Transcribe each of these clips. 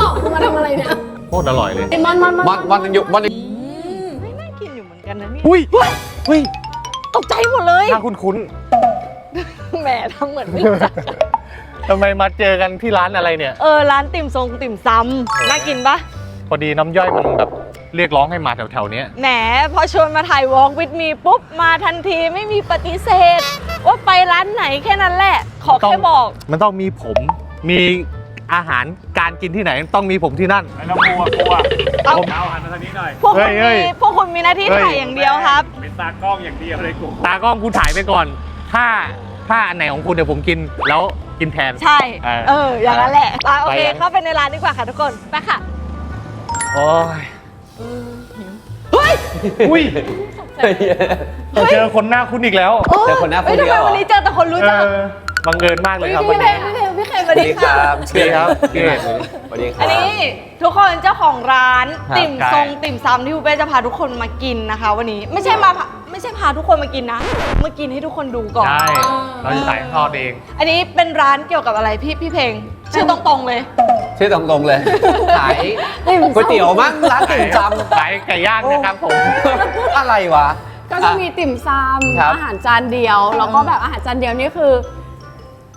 บอกกูมาทำอะไรเนี่ยโคตรอร่อยเลยมันมันมันวันวันยังอยู่วันยังน่ากินอยู่เหมือนกันนะเนี่ยอุ้ยอุ้ยตกใจหมดเลยน่าคุ้นแหมทำเหมือนไม่รู้จักๆทำไมมาเจอกันที่ร้านอะไรเนี่ย เออร้านติ่มซงติ่มซำน่ากินปะพอดีน้ำย่อยมันแบบเรียกร้องให้มาแถวๆเนี้ย แหมพอชวนมาถ่ายวอล์กวิดมีปุ๊บมาทันทีไม่มีปฏิเสธ ว่าไปร้านไหนแค่นั้นแหละ ขอแค่บอก มันต้องมีผม มี อาหารการกินที่ไหนต้องมีผมที่นั่นแล้วกลัวกลัวเอาเอาหันมาทางนี้หน่อยพวกเฮ้คุณยเฮ้ยมีพวกคุณมีหน้าที่เฮ้ย ถ่ายอย่างเดียวครับ เป็นตากล้องอย่างเดียวเลยกูตากล้องกูถ่ายไปก่อน ถ้าถ้าอันไหนของคุณเดี๋ยวผมกินแล้วกินแทน ใช่ เออเออ อย่างนั้นแหละอะโอเค ไปยังเข้าไปในร้านดีกว่าค่ะทุกคนไปค่ะ โอ้ยเฮ้ย อุ้ยเจอคนหน้าคุณอีกแล้วเจอคนหน้าเฮ้พูยดทำเดีไมยวเหรวัอนนี้เจอแต่คนรู้เอจักอบังเอิญมากเลยครับวันพี่เพนี้มพี่เพมพี่เพม สวัสสวัสดีดีคค่ะรับสวัสดีครับสวัสดีครับสวัสดีครับ อันนี้ทุกคนเจ้าของร้านครับติ่มใช่ซงติ่มซำที่คุณเป้จะพาทุกคนมากินนะคะ วันนี้ไม่ใช่มาพาไม่ใช่พาทุกคนมากินนะมากินให้ทุกคนดูก่อน ใช่เราจะถ่ายทอดเอง อันนี้เป็นร้านเกี่ยวกับอะไรพี่พี่เพลงชื่อตรงๆเลย ชื่อตรงๆเลยขายก๋วยเตี๋ยวมั้งร้านติ่มซำขายไก่ย่างนะครับผม อะไรวะ ก็จะมีติ่มซครับำอาหารจานเดียว แล้วก็แบบอาหารจานเดียวนี่คือ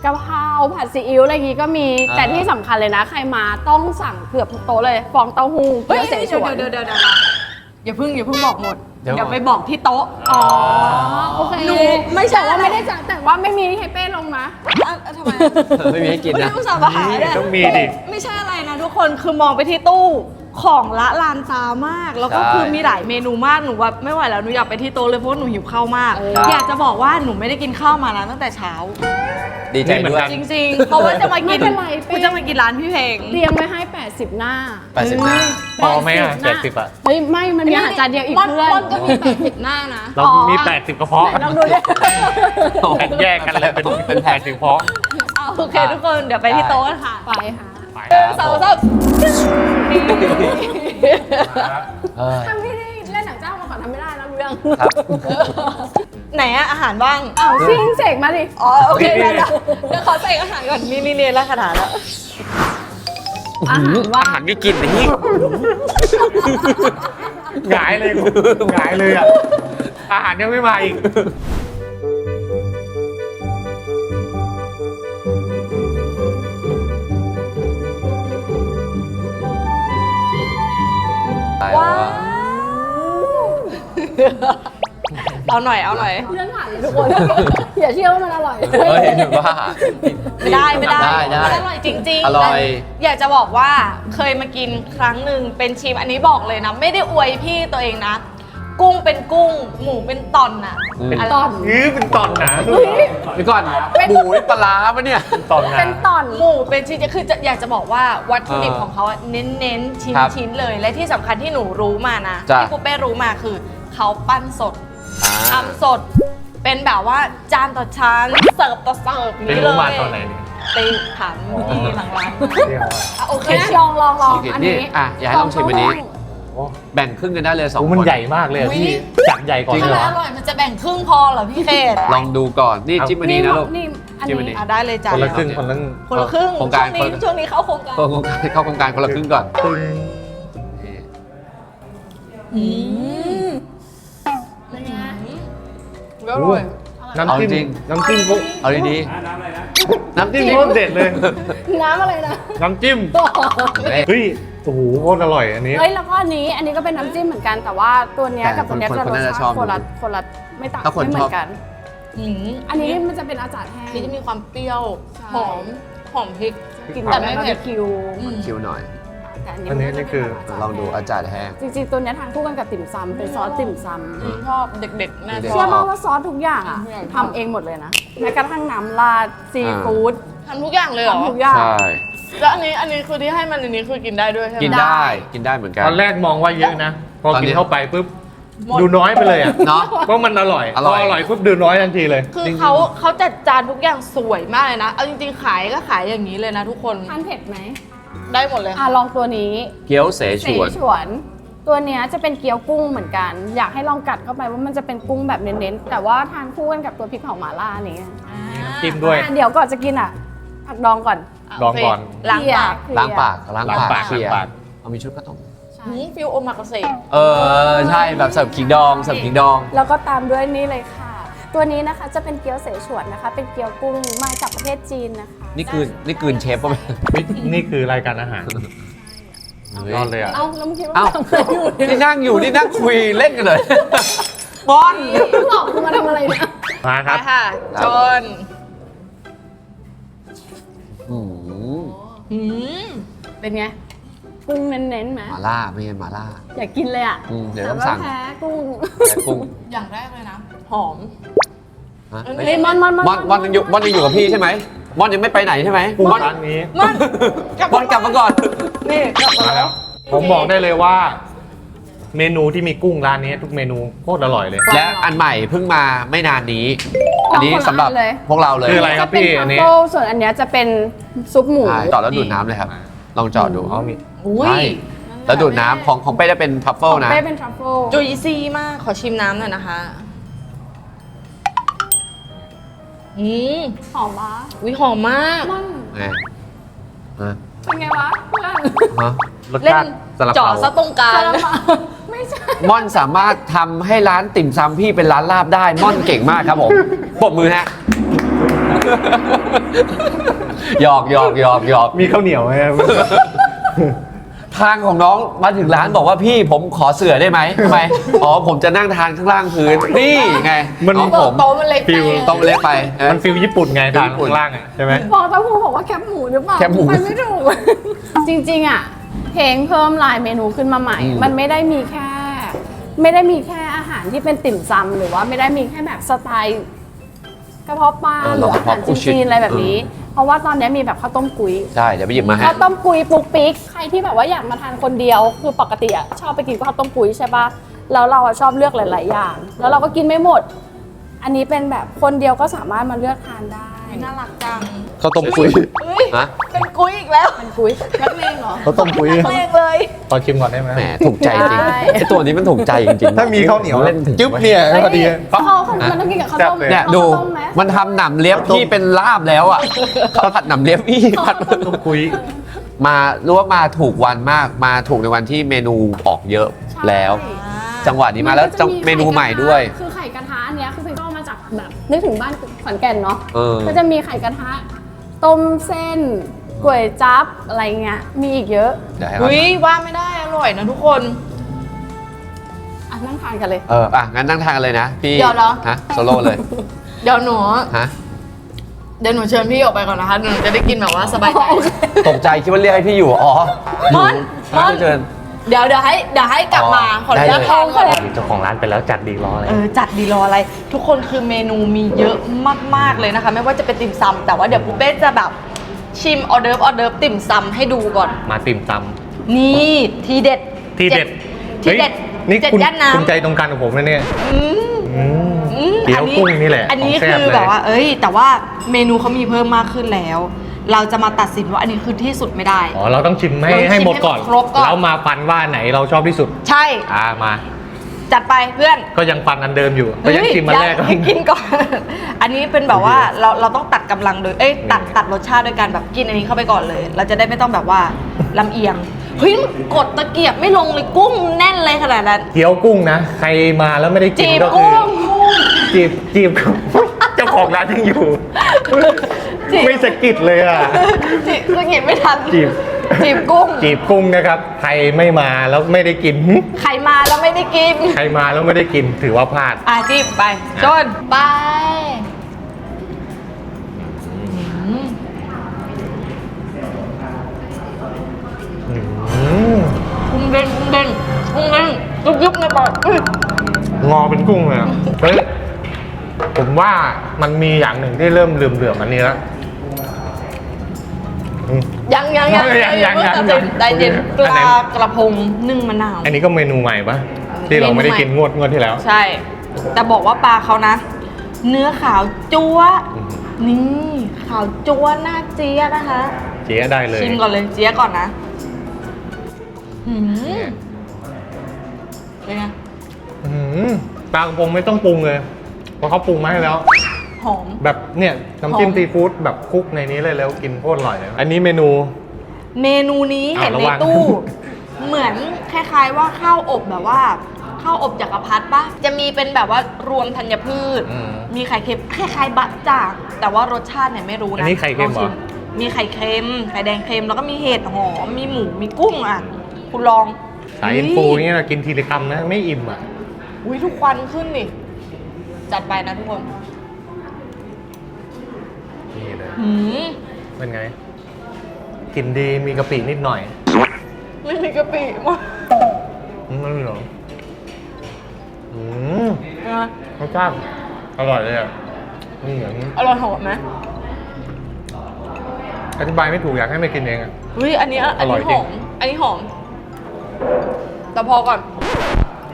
กะเพราผัดซีอิ๊วอะไรอย่างงี้ก็มี อ่า แต่ที่สำคัญเลยนะ ใครมาต้องสั่งเกือบทุกโต๊ะเลย ฟองเต้าหู้เกี๊ยวเสฉวน เดี๋ยวเดี๋ยวเดี๋ยวอย่าเพิ่งอย่าเพิ่งบอกหมด เดี๋ยว เดี๋ยวไปบอกที่โต๊ะ อ๋อ โอเคหนูไม่ใช่ว่าไม่ได้จ่ายแต่ว่าไม่มีให้เป้ลงนะ อะทำไมไม่มีให้กินไม่นะได้อุตส่าห์มาหาเนี่ยต้องมีดิ ไม่ใช่อะไรนะทุกคนคือมองไปที่ตู้ ของละลานตามาก แล้วก็ใช่คือมีหลายเมนูมากหนูแบบไม่ไหวแล้วหนูอยากไปที่โต๊ะเลยเพราะว่าหนูหิวข้าวมาก เอออ อยากจะบอกว่าหนูไม่ได้กินข้าวมาแล้วตั้งแต่เช้า ดีใจด้วยจริงๆ เพราะว่าจะมากินไม่เป็นไรเป้ กูจะมากินร้านพี่เพลง เตรียมไว้ให้ 80 หน้า80หน้า พอไหมอะ80เจ็ดสิบอะ เฮ้ยไม่มันมีอาหารจานเดียวอีกม่อนเพื่อนม่อนก็มี80หน้านะ เรามี80กระเพาะไหนลองดูดิแบ่งแยกกันเลยเป็นเป็นแผงสิบเพาะ เอาโอเคทุกคนเดี๋ยวไปที่โต๊ะกันค่ะ ไปค่ะ ไปหนึ่งสองสามเออทำไม่ได้เล่นหนังเจ้ามาก่อนทำไม่ได้นะรู้ยังครับไหนอะอาหารบ้าง อ้าวซิงเสกมาดิ อ๋อ โอเคได้ละเดี๋ยวขอใส่อาหารก่อน นี่นี่เรียนแล้วคาถาแล้วอาหารว่าอาหารมีกลิ่นนี่หงายเลยกูหงายเลยอะอาหารยังไม่มาอีก ว้าว เอาหน่อย เอาหน่อยเลื่อนผ่านเลยทุกคนอย่าเชื่อว่ามันอร่อย เฮ้ยบ้าไม่ได้ไม่ได้ได้ได้มันอร่อยจริงๆอร่อย อยากจะบอกว่าเคยมากินครั้งหนึ่งเป็นชิมอันนี้บอกเลยนะ ไม่ได้อวยพี่ตัวเองนะ กุ้งเป็นกุ้ง หมูเป็นตอนน่ะเป็นตอนยื้อเป็นตอนหนาเดี๋ยวก่อนหมูนี่ปลาร้าปะเนี่ย เป็นตอนหนา เป็นตอน หมูเป็นชิ้นคือจะอยากจะบอกว่าวัตถุดิบเออของเขาอะเน้นๆชิ้นครับชิ้นเลย และที่สำคัญที่หนูรู้มานะจ้ะ ที่ปูเป้รู้มาคือเขาปั้นสดอ่าทำสด เป็นแบบว่าจานต่อชานเสิร์ฟต่อเสิร์ฟเป็นนี้เลรู้มายตอนไหนเนี่ย ไปถามที่หลังร้าน เรียกว่าอะโอเคนะลองลองลองโอเคอันนี่นี้อะอย่าให้ลองชิมอันนี้โอ้ แบ่งครึ่งกันได้เลยสองโหคมันน ใหญ่มากเลยอะพี่จัดใหญ่ก่อนจริง ถ้าเหรมันอร่อยมันจะแบ่งครึ่งพอเหรอพี่เขตลองดูก่อน นี่จิ้มอันนี้นะลูก นี่อันจิ้มอันนี้ นี้อะได้เลยจ้ะคนละครึ่งคนละคนละครึ่งโครงช่การวงนี้คนละ ช่วงนี้เข้าโครงการเข้าโครงการเข้าโครงการคนละครึ่งก่อนครึ่งนี่อืมเป็นไงอร่อยน้ำจิ้มน้ำจิ้มพวกเอาดีน้ำอะไรนะน้ำจิ้มโคตรเด็ดเลย น้ำอะไรนะน้ำจิ้มๆเฮ้ยเฮ้ยโอ้โหโคตรอร่อยอันนี้เฮ้ยแล้วก็อันนี้อันนี้ก็เป็นน้ำจิ้มเหมือนกันแต่ว่าตัวเนี้ยแต่กับตัวเนี้ยคนจะคนรสน่าจะชชาอบติคนละคนละไม่ต่างถ้าคนไม่เหมืชออบ นกัน อืมอันนี้มันจะเป็นอาจารย์แห้ง นี่จะมีความเปรี้ยว ใช่ หอม หอมพริก กินแต่แต่ไม่ไม่เผ็เผ็ดดคิวอืม คิวหน่อย แต่อันนี้นี่คือ ลองดูอาจารย์แห้ง จริงๆตัวเนี้ยทานคู่กันกับติ่มซำเป็นซอสติ่มซชอบเด็กๆน่าเด็ชกำๆอเชื่อบบป่าวว่าซอสทุกอย่างอะอืมทำเองหมดเลยนะแม้กระทั่งน้ำราดซีฟู้ดทำทุกอย่างเลยเหรอ ทำทุกอย่าง ใช่ แล้วอันนี้อันนี้คือที่ให้มันอันนี้คือกินได้ด้วยใช่ไหม กินได้กินได้เหมือนกัน ตอนแรกมองว่าเยอะนะ พอตอนนี้กินเข้าไปปุ๊บหมด ดูน้อยไปเลยอะเนาะเพราะมันอร่อยอร่อย พออร่อยปุ๊บดูน้อยทันทีเลย คือเขาเขาจัดจานทุกอย่างสวยมากเลยนะ เอาจริงๆขายก็ขายอย่างนี้เลยนะทุกคนทานเผ็ดไหมได้หมดเลยอะลองตัวนี้เกี๊ยวเสฉเสวน ฉวน ตัวเนี้ยจะเป็นเกี๊ยวกุ้งเหมือนกัน อยากให้ลองกัดเข้าไปว่ามันจะเป็นกุ้งแบบเน้นๆ แต่ว่าทานคู่กันกับตัวพริกเผาหม่าล่านี้จิ้มด้วย อะเดี๋ยวก่อนจะกินอะผักดองก่อน ลองก่อน ล้างปาก ล้างปากล้างล้างปากปากเคลียร์ล้างปาก เอามีชุดก็ต้อง หืมฟิลโอมากาเสะเออใช่แบบเสิร์ฟขิงดองเสิร์ฟขิงดอง แล้วก็ตามด้วยนี่เลยค่ะ ตัวนี้นะคะจะเป็นเกี๊ยวเสฉวนนะคะ เป็นเกี๊ยวกุ้งมาจากประเทศจีนนะคะนี่คือนี่คืนเชฟป่ะนี่นี่คือรายการอาหารยอดเลยอะ เอ้าแล้วเมื่อกี้ว่าเอ้าทำอะไรอยู่เนี่ยนี่นั่งอยู่นี่นั่งคุยเล่นกันเลยบอลบอกกูมาทำอะไรเนี่ยมาคไปรับค่ะ จน เป็นไงกุ้งเน้นๆไหมหมาล่าไม่ใช่หมาล่าอยากกินเลยอะอืมเดี๋ยวแต่ต้องว่าสั่งแพ้กุ้งแต่กุ้งอย่างแรกเลยนะ หอม ฮะเอ้ย เฮ้ยมอนมอนมอนบอลบอลยังอยู่บอลยังอยู่กับพี่ใช่ไหมบอลยังไม่ไปไหนใช่ไหมกุ้งบอลร้านนี้มันกลับบอลกลับมาก่อน นี่กลับมามาแล้แล้ว ว ผมบอกได้เลยว่า เมนูที่มีกุ้งร้านนี้ทุกเมนูโคตรอร่อยเลย และอันใหม่เพิ่งมาไม่นานนี้ อันนี้สำหรับพวกเราเลยคืออะไร ครับพี่อันนี้จะเป็นทัฟเฟิลส่วนอันเนี้ยจะเป็นซุปหมู ใช่เจอดแล้วดูดน้ำเลยครับ ลองเจอดดูอ๋อมีอุ้ใช่ยแล้วดูดน้ำของของเป้จะเป็นทัฟเฟิลนะ เป้เป็นทรัฟเฟิลจุยซีมากขอชิมน้ำหน่อยนะคะ อืมหอมวะวิหอมมากม่อนไงฮะเป็นไงวะเพื่อนฮะรสเล่ชานติสลับเจาะเปาซะตรงกลางซาลาเปาไม่ใช่ ม่อนสามารถทำให้ร้านติ่มซำพี่เป็นร้านลาบได้ ม่อนเก่งมากครับผมปรบมือฮะ หยอกหยอกหยอกหยอก มีข้าวเหนียวไหมครับ ทางของน้องมาถึงร้านบอกว่าพี่ผมขอเสือได้ไหมทำไม อ๋อผมจะนั่งทานข้างล่างพื้นนี่ไงมัน น้องผมโต๊ะมันเล็กไปฟิลต้องเล็กไปเออมันฟิลญี่ปุ่นไงทานญี่ปุ่นข้างล่างอะใช่ไหม บอกเต้าหู้บอกว่าแคบหมูหรือเปล่าแคบหมูไปไม่ถูก จริงๆอะเพลงเพิ่มลายเมนูขึ้นมาใหม่ อืม มันไม่ได้มีแค่ ไม่ได้มีแค่อาหารที่เป็นติ่มซำหรือว่าไม่ได้มีแค่แบบสไตล์กระเพาะปลาหรืออาหารจีนๆอะไรแบบนี้ เพราะว่าตอนนี้มีแบบข้าวต้มกุ้ยใช่ เดี๋ยวไปหยิบมาให้ข้าวต้มกุยปุกปิกใครที่แบบว่าอยากมาทานคนเดียวคือปกติอะชอบไปกินข้าวต้มกุยใช่ปะแล้วเราอะชอบเลือกหลาย ๆ อย่าง แล้วเราก็กินไม่หมด อันนี้เป็นแบบคนเดียวก็สามารถมาเลือกทานได้ น่ารักจังข้าวต้มคุยเฮ้ยฮะเป็นกุ้ยอีกแล้วเป็นกุยนักเลงเหรอเขาต้มปุ้ยนักเลงเลยขอชิมก่อนได้ไหมแหมถูกใจจริงได้ไอตัวนี้มันถูกใจจริงๆถ้ามีข้าวเหนียวเล่นถึงจึ๊บเนี่ยพอดีข้าวมันต้องกินกับข้าวต้มแซ่บเลยเนี่ยอาดูข้าวต้มไหมมันทำหนำเลียบพี่เป็นลาบแล้วอะเขาผัดหนำเลียบพี่ผัดต้มปุ้ยมารู้ว่ามาถูกวันมากมาถูกในวันที่เมนูออกเยอะแล้ว จังหวะนี้มาแล้วจังเมนูใหม่ด้วยคือ แบบนึกถึงบ้านขอนแก่นเนาะเออ ก็จะมีไข่กระทะ ต้มเส้นก๋วยจั๊บอะไรเงี้ยมีอีกเยอะเดี๋ยวให้เขาอุ้ยว่าไม่ได้อร่อยนะทุกคน อะนั่งทานกันเลย เอออะงั้นนั่งทานกันเลยนะพี่เดี๋ยวเหรอ ฮะโซโล่เลยเดี๋ยวหนูฮะเดี๋ยวหนูเชิญพี่ออกไปก่อนนะคะหนูจะได้กินแบบว่าสบายใจ ตกใจคิดว่าเรียกให้พี่อยู่อ๋ออม่ยู่อนม่อนไม่เชิญ เดี๋ยวเดี๋ยวให้เดี๋ยวให้กลับมาอ๋อขออนุญาตได้เลยทานก่อนเจ้าของร้านไปแล้วจัดดีรอเลย เออจัดดีรออะไร ทุกคนคือเมนูมีเยอะมากๆเลยนะคะ ไม่ว่าจะเป็นติ่มซำแต่ว่าเดี๋ยวปุ๊เป้จะแบบชิมออเดิร์ฟออเดิร์ฟติ่มซำให้ดูก่อน มาติ่มตนี่ทีเด็ดำที่เด็ดที่เด็ดฮ้ยนี่เจ็ดคุณย่านน้ำคุณใจตรงกันกับผมนะเนี่ยอืม อืมอืมเกี๊ยวกุ้งนี่แหละอันนี้ขงซ่คือเลยแบบว่า เอ้ย แต่ว่าเมนูเขามีเพิ่มมากขึ้นแล้ว เราจะมาตัดสินว่าอันนี้คือที่สุดไม่ได้ อ๋อเราต้องชิมให้เราต้องชิมให้หมดก่อน ให้ครบก่อน แล้วมาฟันว่าไหนเราชอบที่สุด ใช่ อ่ามา จัดไปเพื่อนก็ยังฟันอันเดิมอยู่ ก็ยังชิมมันแรก เฮ้ยให้กินก่อน อันนี้เป็นแบบว่าเราเราต้องตัดกำลังโดยเอ้ยตัดตัดรสชาติด้วยการแบบกินอันนี้เข้าไปก่อนเลย เราจะได้ไม่ต้องแบบว่าลำเอียงเฮ้ยมันกดตะเกียบไม่ลงเลยกุ้งแน่นเลยขนาดนั้น เกี๊ยวกุ้งนะ ใครมาแล้วไม่ได้กินจีบก็คือกุ้ง จีบจีบ เจ้าของร้านยังอยู่ จีบ ไม่สะกิดเลยอะ จีบคือหยิบไม่ทันจีบ จีบกุ้ง จีบกุ้งนะครับ ใครไม่มาแล้วไม่ได้กินหึใครมาแล้วไม่ได้กิน ใครมาแล้วไม่ได้กินถือว่าพลาด อะจีบไปจนไปอืมอืมกุ้งเด้งกุ้งเด้งกุ้งเด้งยุบยุบในปากอุ้ยงอเป็นกุ้งเลยอะเฮ้ยผมว่ามันมีอย่างหนึ่งที่เริ่มเหลื่อมๆอันนี้แล้วอืม ยังยังยังยังยังยังตัดสินได้เย็นปอันไหนลากระพงนึ่งมะนาว อันนี้ก็เมนูใหม่ปะที่เราไม่ได้กินงวดงวดที่แล้ว ใช่ แต่บอกว่าปลาเขานะ เนื้อขาวจั๊วะอืมนี่ขาวจั๊วะหน้าเจี๊ยะนะคะ เจ๊ได้เลยชิมก่อนเลยเจี๊ยะก่อนนะหืมเป็นไงอืมปลากระพงไม่ต้องปรุงเลยเพราะเขาปรุงมาให้แล้ว หอม แบบเนี่ยน้ำจิ้มหอม ซีฟู้ดแบบคลุกในนี้เลยแล้วกินโคตรอร่อยเลยอันนี้เมนู เมนูนี้อ้าวเห็นในระวังตู้เหมือนคล้ายๆว่าข้าวอบแบบว่าข้าวอบจักรพรรดิปะจะมีเป็นแบบว่ารวมธัญพืช อืม มีไข่เค็มคล้ายๆบะจ่างแต่ว่ารสชาติเนี่ยไม่รู้นะอันนี้ไข่เค็มเหรอลองชิมีไข่เค็ม ไข่แดงเค็มแล้วก็มีเห็ดหอมมีหมูมีกุ้งอะ คุณลองสายอินฟูนี่เรากินทีละคำนะ ไม่อิ่มอะ อุ้ยทุกควันขึ้นนี่จัดไปนะทุกคน นี่เลย หืมเป็นไงกลิ่นดีมีกะปินิดหน่อยไม่มีกะปิมากอืมนั่นเหรออืมนะรสชาติอร่อยเลยอะนี่เหมือนอร่อยหอมไหมอธิบายไม่ถูกอยากให้ไม่กินเองอะอุ้ยอันนี้อันอร่อยนี้จริหงอมอันนี้หอม แต่พอก่อน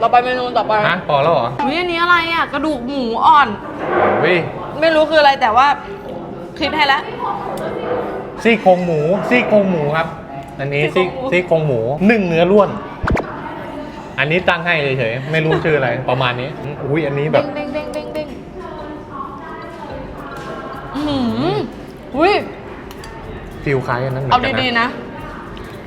เราไปเมนูต่อไปฮะพอแล้วเหรออุ้ยอันนี้อะไรอะ กระดูกหมูอ่อนเฮ้ยไม่รู้คืออะไรแต่ว่า คิดให้แล้ว ซี่โครงหมูซี่โครงหมูครับ อันนี้ซี่ซี่โครงหมูซี่โครงหมูนึ่งเนื้อล้วน อันนี้ตั้งให้เฉยๆไม่รู้ชื่ออะไรประมาณนี้อืมอุ้ยอันนี้แบบเด้งเด้งเด้งเด้งอื้อหืออุ้ยฟิลคล้ายอันนั้นเหมืเอาอนกันดีนะๆนะ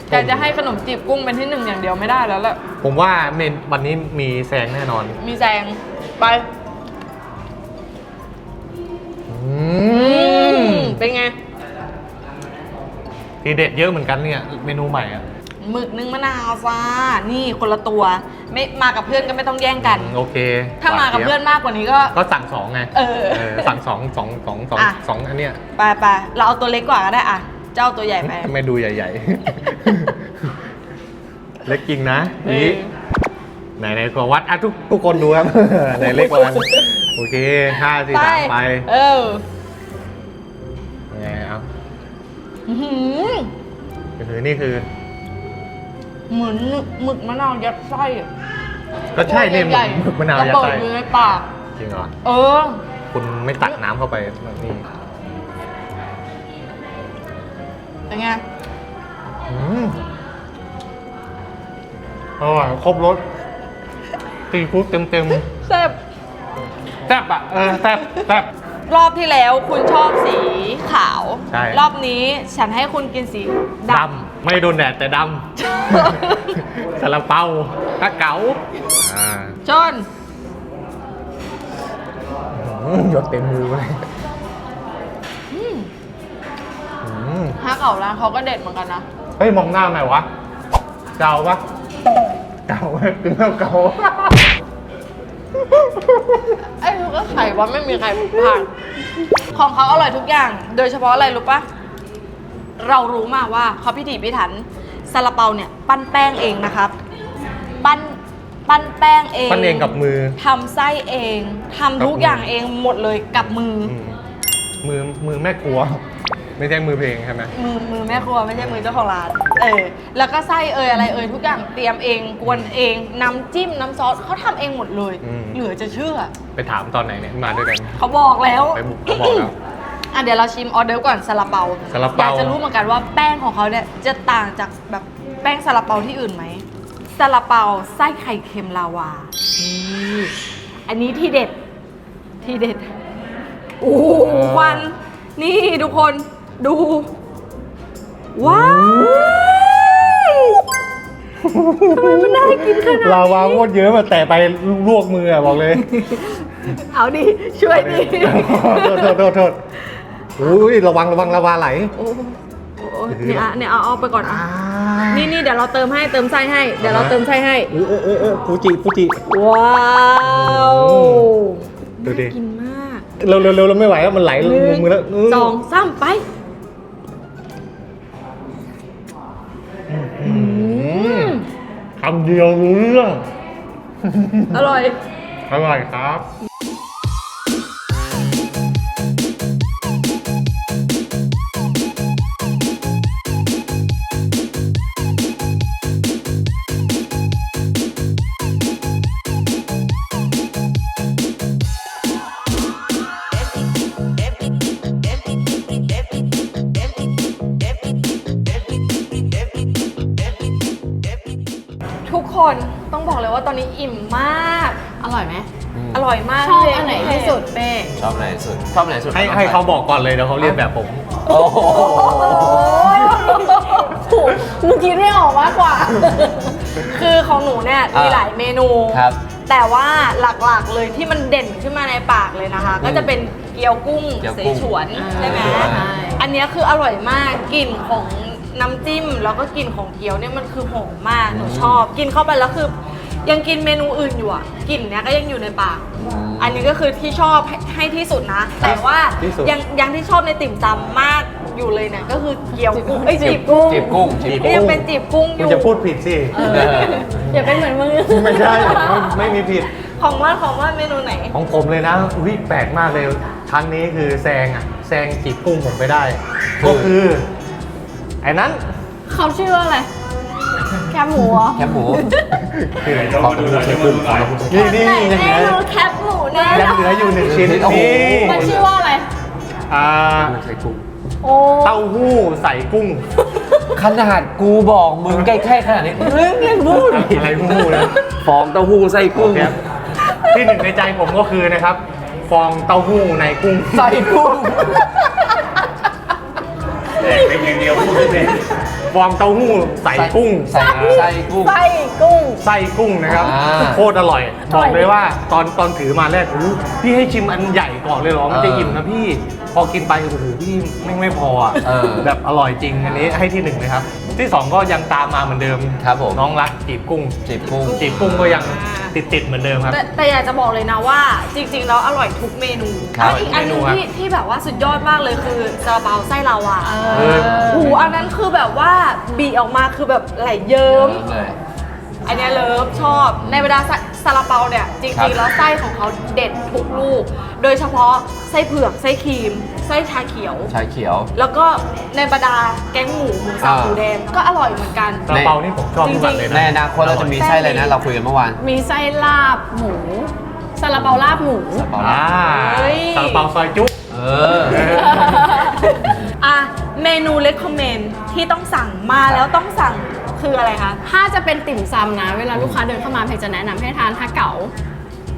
แต่จะให้ขนมจีบกุ้งเป็นที่หนึ่งอย่างเดียวไม่ได้แล้วแหละ ผมว่าเมนวันนี้มีแซงแน่นอน มีแซงไป อือืมม เป็นไงทีเด็ดเยอะเหมือนกันเนี่ยเมนูใหม่อะหมึกนึ่งมะนาวจ้านี่คนละตัวไม่มากับเพื่อนก็ไม่ต้องแย่งกัน โอเค ถ้ามากับหวเพื่อนมากกว่านี้ก็ก็สั่งสองไงเออสั่งสองสองสองสองอะสองอันเนี้ยไปไปเราเอาตัวเล็กกว่าก็ได้อะเจ้าตัวใหญ่ไปทำไมดูใหญ่ๆ เล็กจริงนะเอนี่อไหนไหนขอวัดอะทุกทุกคนดูครับไหนเล็กกว่ากันโอเคห้าสี่สามไป เออ อื้อหือคือนี่คือ เหมือนหมึกมะนาวยัดไส้อะก็ใช่เนี่ยใหญ่หมึกมะนาวยัดระเบิไส้ดอยู่ในปาก จริงเหรอ เออ คุณไม่ตักน้ำเข้าไปแบบนี้เป็นไง อืมอร่อยครบรสซีฟู้ดเต็มเต็มแซ่บ ๆแซ่บอะ เออแซ่บแซ่บ รอบที่แล้วคุณชอบสีขาว ใช่ รอบนี้ฉันให้คุณกินสีดดำไม่โดนแดดแต่ดำำ ซาลาเปาตะเก๋าอ่าชน อืมหยดเต็มมือเลยอืมอืมฮักเก่าร้านเขาก็เด็ดเหมือนกันนะ เฮ้ย มองหน้าไหนอยวะ เก่าปะเก่ากินแล้วเก่า ไอ้ลูกก็ไข่ว่าไม่มีใครผ่าน ของเขาอร่อยทุกอย่าง โดยเฉพาะอะไรรู้ปะเรารู้มาว่าเขาพิถีพิถันซาลาเปาเนี่ยปั้นแป้งเองนะครับ ปั้นปั้นแป้งเองปั้นเองกับมือทำไส้เองทำทุกอย่างเองหมดเลยกับมือออืมมือมือแม่ครัว ไม่ใช่มือเพลงใช่ไหมมือมือแม่ครัวไม่ใช่มือเจ้าของร้านเออแล้วก็ไส้เอยอะไรเอยทุกอย่างเตรียมเองกวนเองน้ำจิ้มน้ำซอสเขาทำเองหมดเลย เหลือจะเชื่อ ไปถามตอนไหนเนี่ยมาด้วยกัน เขาบอกแล้วไปบุกเขาบอกแล้ว อะเดี๋ยวเราชิมออเดอร์ก่อนซาลาเปาซาลาอเปายากจะรู้เหมือนกันว่าแป้งของเขาเนี่ยจะต่างจากแบบแป้งซาลาเปาที่อื่นไหมซาลาเปาไส้ไข่เค็มลาวานี่อันนี้ที่เด็ดที่เด็ดโอ้โหควันนี่ทุกคนดู ว้าว ทำไมมันน่ากินขนาดนี้ลาวาโคตรเยอะมาแต่ไปลวกมืออะบอกเลยเอาดิช่วยดิโทษโทษโทษโทษอุ้ยระวังระวังลาวาไหลโอ้โหเนี่ยอะเนี่ยเอาเอาไปก่อนอะนี่นี่นี่เดี๋ยวเราเติมให้เติมไส้ให้เดี๋ยวเราเติมไส้ให้เออเออเออเออฟูจิฟูจิว้าวดูดิน่ากินมากเร็วเร็วเร็วเราไม่ไหวแล้วมันไหลลงมือแล้วสองสามไป คำเดียวรู้เรื่องอร่อย อร่อยครับ องบอกเลยว่าตอนนี้อิ่มมาก อร่อยไหมอืมอร่อยมากชอบพี่อันไหนที่สุดเป้ชอบไหนสุดชอบไหนสุดให้ให้เขาบอกก่อนเลยเดี๋ยวเขาเรียนแบบผมโอ้โหถูกมึงคิดไม่ออกมากกว่า คือของหนูเนี่ยมีหลายเมนูครับแต่ว่าหลักๆเลยที่มันเด่นขึ้นมาในปากเลยนะคะ ก็จะเป็นเกี๊ยวกุ้งเกี๊ยวเสกุ้งฉวนใช่ไหมใช่อันเนี้ยคืออร่อยมากกลิ่นของน้ำจิ้มแล้วก็กลิ่นของเกี๊ยวเนี่ยมันคือหอมมากหนูชอบ กินเข้าไปแล้วคือ ยังกินเมนูอื่นอยู่อะกลิ่นเนี้ยก็ยังอยู่ในปาก อันนี้ก็คือที่ชอบให้ให้ที่สุดนะ แต่ว่าที่สุด ยังยังที่ชอบในติ่มซำมากอยู่เลยเนี่ยก็คือเกี๊ยวกุ้งเอ้ยจีบกุ้งจีบกุ้งจีบก็กุ้ยังงเป็นจีบกุ้งอคุณยู่ จะพูดผิดสิอย่าเป็นเหมือนมึง ไม่ใช่ไม่ไม่มีผิด ของว่านของว่านเมนูไหน ของผมเลยนะอุ้ยแปลกมากเลยครั้งนี้คือแซงอะแซงจีบกุ้งผมไปได้ ก็คือไอ้นั้นเขาชื่อว่าอะไร แคบหมูเหรอแคบหมูคืออะไรขอบคุณใช้กุ้งขอบคุณนี่นี่ไหนยังเมเหลือนูแคปหมูเนี่ยยังเหลืออยู่หนึ่งชิ้นโอ้โหนี่มันชื่อว่าอะไร อ่าใช้กุ้งโอ้เต้าหู้ใส่กุ้ง ขนาดกูบอกมึงใกล้ๆขนาดนี้มึงยังพูดอีกอะไรหู้นะฟองเต้าหู้ไส้กุ้งครับที่หนึ่งในใจผมก็คือนะครับ ฟองเต้าหู้ในกุ้งไส้กุ้งเป็นอย่างเดียวพูดไม่เป็น ฟองเต้าหู้ใส่กุ้ง ใส่ไส้กุ้ง ไส้กุ้ง ไส้กุ้งนะครับอ่าโคตรอร่อย บอกเลยว่าตอนตอนถือมาแรกอู้พี่ให้ชิมอันใหญ่ก่อนเลยเหรอ มันจะเอออิ่อิ่มนะพี่ พอกินไปโอ้โหพี่ไม่งไม่พออะเออ แบบอร่อยจริงอันนี้ให้ที่หนึ่งเลยครับ ที่สองก็ยังตามมาเหมือนเดิมครับผม น้องรักจีบกุ้งจีบกุ้ง จีบกุ้งก็ยังติดติดๆเหมือนเดิมครับ แต่แต่อยากจะบอกเลยนะว่า จริงๆแล้วอร่อยทุกเมนูครับ แล้วอีกอันหนึงเมนูครับที่ที่แบบว่าสุดยอดมากเลยคือซาลาเปาไส้ลาวาเออโอ้โหอันนั้นคือแบบว่าบีออกมาคือแบบไหลเยิ้ม เลย อันเนี้ยเลิฟชอบในเวลา ซาลาเปาเนี่ยจครับริงๆแล้วไส้ของเขาเด็ดทุกลูก โดยเฉพาะไส้เผือกไส้ครีม ไส้ชาเขียว ชาเขียว แล้วก็ในบรรดาแก๊งหมูหมูสับอ่า หมูแดงก็อร่อยเหมือนกัน ซาลาเปานี่ผมชอบทุกวันเลยนะ ในอนาคตเราจะมีไส้อะไรนะ เราคุยกันเมื่อวานมีไส้ลาบหมูซาลาเปาลาบหมู ซาเปาอ่าเฮ้ย ซาลาเปาซอยจุ๊บ เออ อะเมนูเล c คอมเมนที่ต้องสั่งมาแล้วต้องสั่ง คืออะไรคะ ถ้าจะเป็นติ่มซำนะ เวลาลูกค้าเดินเข้ามาเพจจะแนะนำให้ทานฮะเก๋า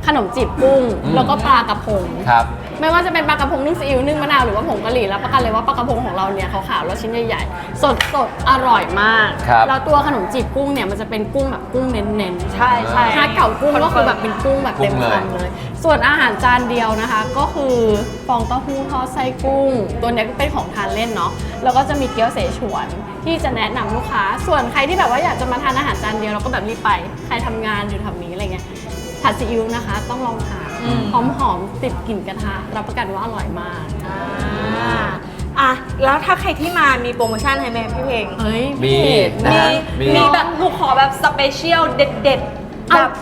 ขนมจีบกุ้ง อืม แล้วก็ปลากระพง ครับ ไม่ว่าจะเป็นปลากระพงนึ่งซีอิ๊วนึ่งมะนาวหรือว่าผงกะหรี่รับประกันเลยว่าปลากระพงของเราเนี่ยขาวๆแล้วชิ้นใหญ่ๆ สดสดๆอร่อยมาก ครับแล้วตัวขนมจีบกุ้งเนี่ยมันจะเป็นกุ้งแบบกุ้งเน้นๆใช่ใช่ฮะเก๋ากุ้งก็คือแบบเป็นกุ้งแบบเต็มกุ้งเลย คำเลย ส่วนอาหารจานเดียวนะคะ ก็คือฟองเต้าหู้ทอดไส้กุ้ง ตัวเนี้ยก็เป็นของทานเล่นเนาะแล้วก็จะมีเกี๊ยวเสฉวนที่จะแนะนำลูกค้า ส่วนใครที่แบบว่าอยากจะมาทานอาหารจานเดียวเราก็แบบรีบไปใครทำงานอยู่แถวนี้อะไรเงี้ย ผัดซีอิ๊วนะคะ ต้องลองทานอืมหอมหอมๆติดกลิ่นกระทะ รับประกันว่าอร่อยมากอ่าอะแล้วถ้าใครที่มามีโปรโมชั่นให้ไหมพี่เพลงเฮ้ยมีพี่นะมีฮะมีมีแบบหนูขอแบบสเปเชียลเด็ดๆเอาแบบ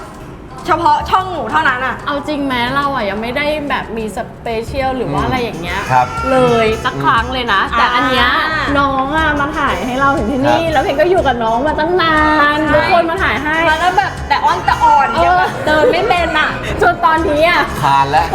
เฉพาะช่องหนูเท่านั้นอะ เอาจริงไหมเราอะยังไม่ได้แบบมีสเปเชียลหรือว่าอะไรอย่างเงี้ยครับเลยสักครั้งเลยนะ แต่อันเนี้ยอ่าน้องอะมาถ่ายให้เราถึงที่นี่ครับแล้วเพลงก็อยู่กับน้องมาตั้งนานทุกคนมาถ่ายให้มาแล้ว ดินไม่เป็นอะจนตอนนี้อะทานแล้ว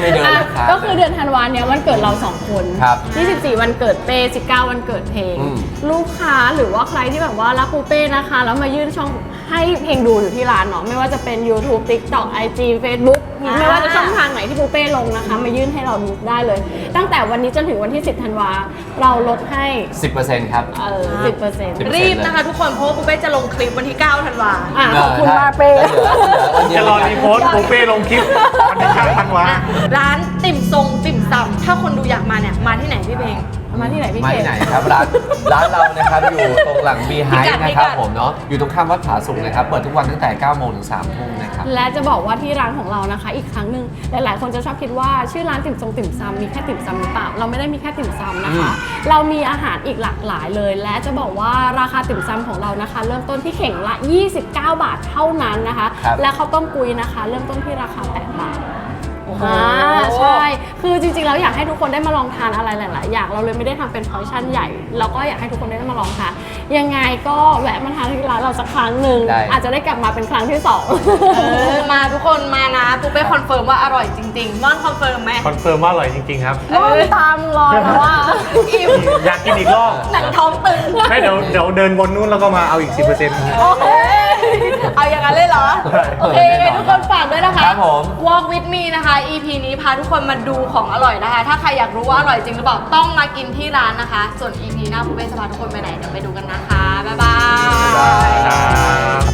ไม่เดินอะแล้วทาน ก็คือเดือนธันวาเนี้ยวันเกิดเราสองคนครับ24 วันเกิดเป้19 วันเกิดเพลง อืมลูกค้าหรือว่าใครที่แบบว่ารักปูเป้นะคะ แล้วมายื่นช่องให้เพลงดูอยู่ที่ร้านเนาะไม่ว่าจะเป็น YouTube TikTok IG Facebook อ่า ไม่ว่าจะช่องทางไหนที่ปูเป้ลงนะคะ มายื่นให้เราดูได้เลย ตั้งแต่วันนี้จนถึงวันที่ 10ธันวาเราลดให้10%ครับ เออ10เปอร์เซ็นต์10%รีบนะคะ ทุกคนเพราะว่าปูเป้จะลงคลิปวันที่ 9 ธันวาอะขอบคุณมากเป้ จะรอรีโพสต์ปูเป้ลงคลิปวันที่เก้าธันวา ร้านติ่มซงติ่มซำถ้าคนดูอยากมาเนี่ย มาที่ไหนพี่เพลง มาที่ไหนพี่มาเขที่ตไหนครับร้านร้านเรานะครับอยู่ตรงหลังบีไฮพิกัดนะครับพิกัด ผมเนาะอยู่ตรงข้ามวัดผาสุกนะครับเปิดทุกวันตั้งแต่9โมงถึง3ทุ่มนะครับ และจะบอกว่าที่ร้านของเรานะคะ อีกครั้งหนึ่งหลาย ๆ คนจะชอบคิดว่าชื่อร้านติ่มซงติ่มซำมีแค่ติ่มซำหรือเปล่าเราไม่ได้มีแค่ติ่มซำนะคะ เรามีอาหารอีกหลากหลายเลย และจะบอกว่าราคาติ่มซำของเรานะคะ เริ่มต้นที่เข่งละ 29 บาทเท่านั้นนะคะ ครับ และข้าวต้มกุยนะคะ เริ่มต้นที่ราคา 8 บาทโอ้โหอ่าใช่ คือจริงๆ แล้วอยากให้ทุกคนได้มาลองทานอะไรหลายๆ อย่าง เราเลยไม่ได้ทำเป็นพอร์ชั่นใหญ่ แล้วก็อยากให้ทุกคนได้มาลองทาน ยังไงก็แวะมาทานที่ร้านเราสักครั้งหนึ่ง ได้ อาจจะได้กลับมาเป็นครั้งที่สองเออมาทุกคนมานะปูเป้คอนเฟิร์มว่าอร่อยจริงๆม่อนคอนเฟิร์มไหมคอนเฟิร์มว่าอร่อยจริง ๆ ครับมองตามรอแล้วว่าอิ่มอยากกินอีกรอบ หนังท้องตึง ไม่เดี๋ยวเดี๋ยวเดินบนนู้นแล้วก็มาเอาอีก 10%โอเคเอย่างนั้นเลยเหรอ โอเคยังไงทุกคนฝากด้วยนะคะ ครับผม Walk with me นะคะ EP นี้พาทุกคนมาดูของอร่อยนะคะ ถ้าใครอยากรู้ว่าอร่อยจริงหรือเปล่าต้องมากินที่ร้านนะคะ ส่วน EP หน้าคุณเป้จะพาทุกคนไปไหนเดี๋ยวไปดูกันนะคะ บ๊ายบาย ครับ